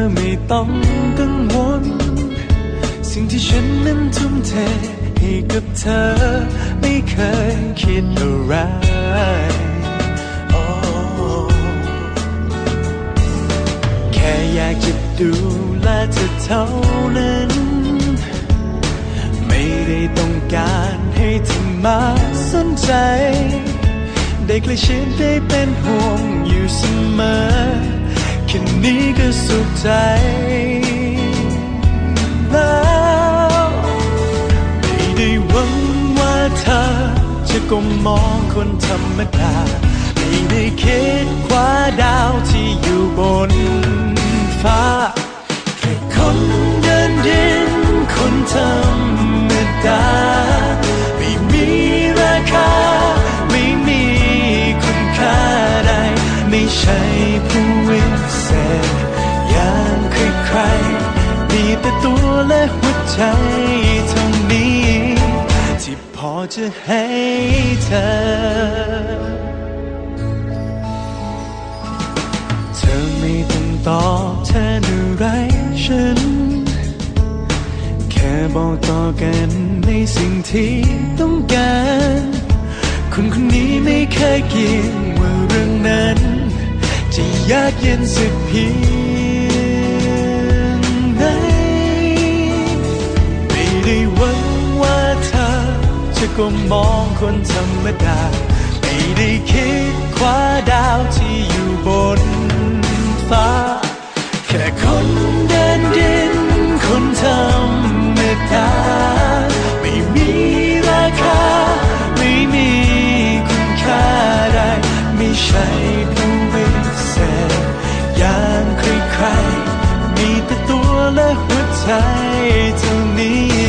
อไม่ต้องกังวล สิ่งที่ฉันนั้นทุ่มเทให้กับเธอ ไม่เคยคิดอะไรโอ้แค่อยากจะดูแลเธอเท่านั้น ไม่ได้ต้องการให้เธอมาสนใจ ได้ใกล้ชิดได้เป็นห่วงอยู่เสมอ สุขใจ แล้วไม่ได้หวังว่าเธอ จะก้มมองคนธรรมดาไม่ได้คิดคว้าดาวที่อยู่บน ใจเท่านี้ ที่พอจะให้เธอ เธอไม่ต้องตอบแทนอะไรฉัน แค่บอกต่อกันในสิ่งที่ต้องการ คนคนนี้ไม่เคยเกี่ยงว่าเรื่องนั้น จะยากเย็นสักเพีย ก้มองคนธรรมดา ไม่ได้คิดคว้าดาวที่อยู่บนฟ้า แค่คนเดินดิน คนธรรมดา ไม่มีราคา ไม่มีคุณค่าใดไม่ใช่ผู้วิเศษอย่างใครๆมีแต่ตัวและหัวใจเท่านี้